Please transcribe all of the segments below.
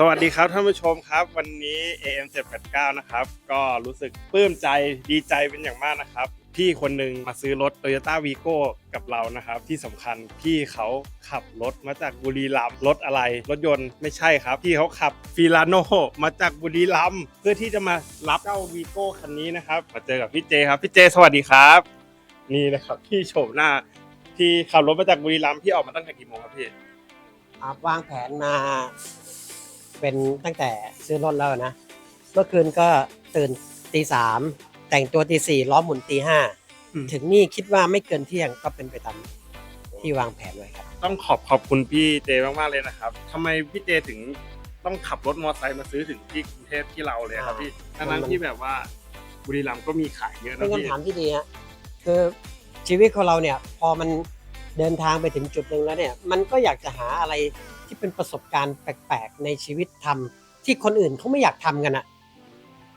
สวัสดีครับท่านผู้ชมครับ วันนี้ AM 789นะครับ ก็รู้สึกปลื้มใจดีใจเป็นอย่างมากนะครับ พี่คนหนึ่งมาซื้อรถ Toyota Vigo กับเรานะครับ ที่สำคัญพี่เขาขับรถมาจากบุรีรัมย์รถอะไร รถยนต์ไม่ใช่ครับ พี่เขาขับฟิลาโนมาจากบุรีรัมย์เพื่อที่จะมารับเจ้า Vigo คันนี้นะครับมาเจอกับพี่เจครับพี่เจสวัสดีครับ นี่นะครับพี่โฉมหน้าพี่ขับรถมาจากบุรีรัมย์พี่ออกมาตั้งแต่กี่โมงครับพี่ อ่าวางแผนมา เป็นตั้งแต่ซื้อรถแล้วนะ เมื่อคืนก็ตื่นตีสามแต่งตัวตีสี่ล้อหมุนตีห้าอืม ถึงนี่คิดว่าไม่เกินเที่ยงก็เป็นไปตามที่วางแผนไว้ครับ ต้องขอบขอบคุณพี่เจมากๆเลยนะครับทำไมพี่เจถึงต้องขับรถมอเตอร์ไซค์มาซื้อถึงที่กรุงเทพที่เราเลยครับพี่อ่า ทั้งนั้นมันที่แบบว่าบุรีรัมย์ก็มีขายเยอะเป็นะนพี่ คำถามที่ดีฮะคือชีวิตของเราเนี่ย พอมันเดินทางไปถึงจุดหนึ่งแล้วเนี่ย มันก็อยากจะหาอะไร ที่เป็นประสบการณ์แปลกๆในชีวิตทำที่คนอื่นเขาไม่อยากทำกันอะ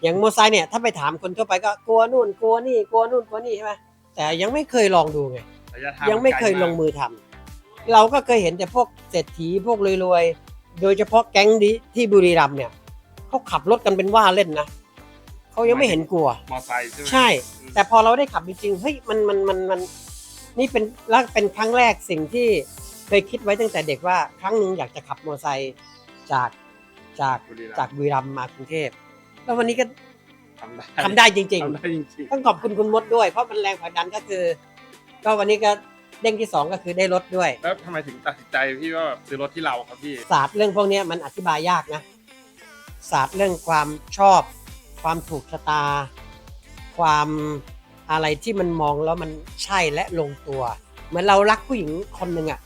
อย่างมอเตอร์ไซค์เนี่ยถ้าไปถามคนทั่วไปก็กลัวนู่นกลัวนี่กลัวนู่นกลัวนี่ใช่ไหมแต่ยังไม่เคยลองดูไงระยะทางยังไม่เคยลงมือทำเราก็เคยเห็นแต่พวกเศรษฐีพวกรวยๆโดยเฉพาะแก๊งนี้ที่บุรีรัมย์เนี่ยเขาขับรถกันเป็นว่าเล่นนะเขายังไม่เห็นกลัวมอเตอร์ไซค์ใช่ไหมใช่ แต่พอเราได้ขับจริงๆเฮ้ยมันมันมันมันนี่เป็นแล้วเป็นครั้งแรกสิ่งที่ เคยคิดไว้ตั้งแต่เด็กว่าครั้งหนึ่งอยากจะขับมอเตอร์ไซค์จากจากบุรีรัมย์ จากบุรีรัมย์มากรุงเทพแล้ววันนี้ก็ทำได้ทำได้จริง ทำได้จริงๆ ต้องขอบคุณคุณมดด้วย เพราะมันแรงผลักดันก็คือ ก็วันนี้ก็เด้งที่สองก็คือได้รถด้วย ๆ แล้วทำไมถึงตัดสินใจพี่ว่าแบบซื้อรถที่เราครับพี่ ศาสตร์เรื่องพวกเนี้ยมันอธิบายยากนะ ศาสตร์เรื่องความชอบ ความถูกชะตา ความอะไรที่มันมองแล้วมันใช่และลงตัว เหมือนเรารักผู้หญิงคนหนึ่งอะ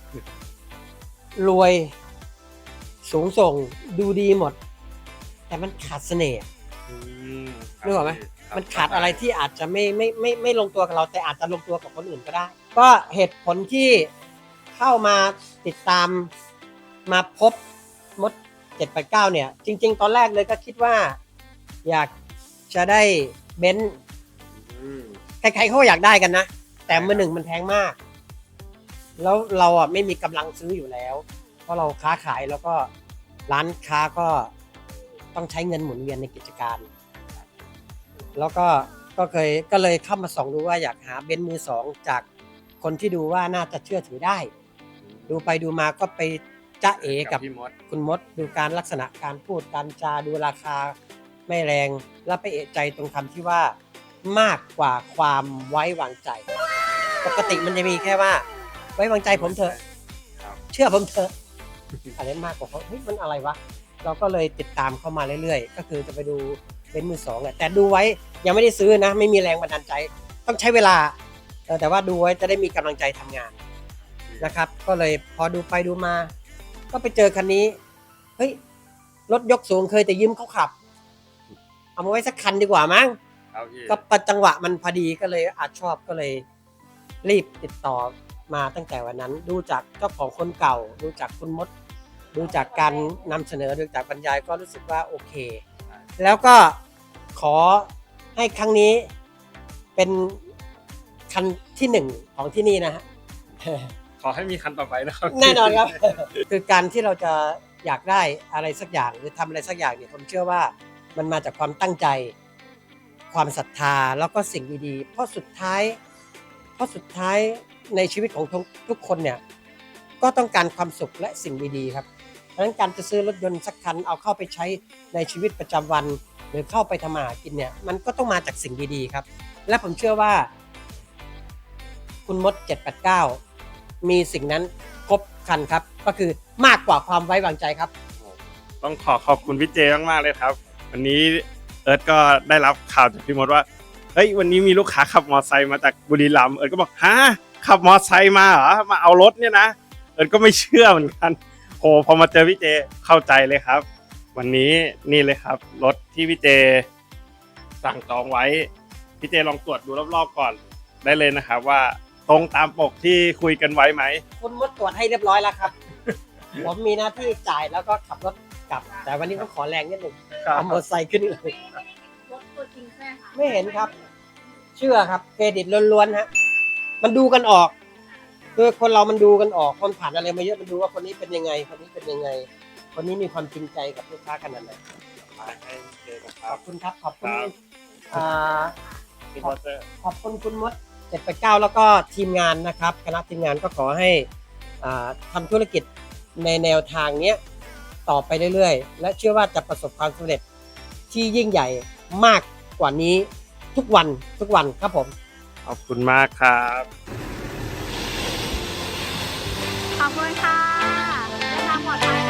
รวยสูงส่งดูดีหมด แต่มันขาดเสน่ห์อะอืมนึกออกไหมครับมันขาดอะไรที่อาจจะไม่ไม่ไม่ไม่ลงตัวกับเราแต่อาจจะลงตัวกับคนอื่นก็ได้ ก็เหตุผลที่เข้ามาติดตามมาพบมด789เนี่ย จริง ๆ ตอนแรกเลยก็คิดว่า อยากจะได้เบนซ์อืมใครๆเขาก็อยากได้กันนะ แต่มือหนึ่งมันแพงมาก แล้วเราอะไม่มีกำลังซื้ออยู่แล้ว เพราะเราค้าขายแล้วก็ร้านค้าก็ต้องใช้เงินหมุนเวียนในกิจการ แล้วก็ก็เคยก็เลยเข้ามาส่องดูว่าอยากหาเบนซ์มือสองจากคนที่ดูว่าน่าจะเชื่อถือได้ ดูไปดูมาก็ไปจ้าเอกับ พี่มดคุณมดดูการลักษณะการพูดการจาดูราคาไม่แรง แล้วไปเอะใจตรงคำที่ว่ามากกว่าความไว้วางใจ ปกติมันจะมีแค่ว่า ไว้วางใจผมเถอะ ครับ เชื่อผมเถอะอะไรมากกว่าเขาเฮ้ยมันอะไรวะ เราก็เลยติดตามเข้ามาเรื่อยๆ ก็คือจะไปดูเป็นมือสองอะแต่ดูไว้ยังไม่ได้ซื้อนะ ไม่มีแรงบันดาลใจ ต้องใช้เวลาเออแต่ว่าดูไว้จะได้มีกำลังใจทำงานนะครับ ก็เลยพอดูไปดูมา ก็ไปเจอคันนี้เฮ้ยรถยกสูงเคยแต่ยืมเขาขับ เอามาไว้สักคันดีกว่ามั้ง ครับพี่ก็ประจังหวะมันพอดีก็เลยอาจชอบก็เลย รีบติดต่อ มาตั้งแต่วันนั้น ดูจากเจ้าของคนเก่า ดูจากคุณมด ดูจากการนำเสนอดูจากบรรยายก็รู้สึกว่าโอเค แล้วก็ขอให้ครั้งนี้เป็นคันที่หนึ่งของที่นี่นะฮะขอให้มีคันต่อไปนะครับ แน่นอนครับ คือการที่เราจะอยากได้อะไรสักอย่างหรือทำอะไรสักอย่างเนี่ยผมเชื่อว่ามันมาจากความตั้งใจ ความศรัทธาแล้วก็สิ่งดีๆ เพราะสุดท้าย เพราะสุดท้าย ในชีวิตของทุกทุกคนเนี่ยก็ต้องการความสุขและสิ่งดีๆครับเพราะนั้นการจะซื้อรถยนต์สักคันเอาเข้าไปใช้ในชีวิตประจำวัน หรือเข้าไปทำมาหากินเนี่ยมันก็ต้องมาจากสิ่งดีๆครับ และผมเชื่อว่า คุณมด 789 มีสิ่งนั้นครบครันครับ ก็คือมากกว่าความไว้วางใจครับ ต้องขอขอบคุณพี่เจมากๆเลยครับ วันนี้เอิร์ธก็ได้รับข่าวจากพี่มดว่าเฮ้ยวันนี้มีลูกค้าขับมอเตอร์ไซค์มาจากบุรีรัมย์เอิร์ธก็บอกฮะ ขับมอเตอร์ไซค์มาเหรอมาเอารถเนี่ยนะเอิร์ธก็ไม่เชื่อเหมือนกันโหพอมาเจอพี่เจเข้าใจเลยครับ วันนี้นี่เลยครับ รถที่พี่เจ สั่งจองไว้พี่เจลองตรวจดูรอบๆก่อนได้เลยนะครับ ว่าตรงตามปกที่คุยกันไว้ไหมคุณมดตรวจให้เรียบร้อยแล้วครับ ผมมีหน้าที่จ่ายแล้วก็ขับรถกลับ แต่วันนี้ต้องขอแรงนิดหนึ่งเอามอเตอร์ไซค์ขึ้นเลยรถตัวจริงใช่ไหมคะไม่เห็นครับ เชื่อครับเครดิตล้วนๆฮะ มันดูกันออกคือคนเรามันดูกันออกคนผ่านอะไรมาเยอะมันดูว่าคนนี้เป็นยังไง คนนี้เป็นยังไง คนนี้มีความจริงใจกับลูกค้าขนาดไหนมาให้เจอนะคขรัอบบคุณครับขอบคุณครับอ่าพี่วอเตอร์ขอบคุณคุณมดเจ็ดไปเก้าแล้วก็ทีมงานนะครับ คณะทีมงานก็ขอให้อ่าทำธุรกิจในแนวทางเนี้ยต่อไปเรื่อยๆ และเชื่อว่าจะประสบความสำเร็จที่ยิ่งใหญ่มากกว่านี้ทุกวันทุกวันครับผม ขอบคุณมากครับ ขอบคุณค่ะเดินทางปลอดภัย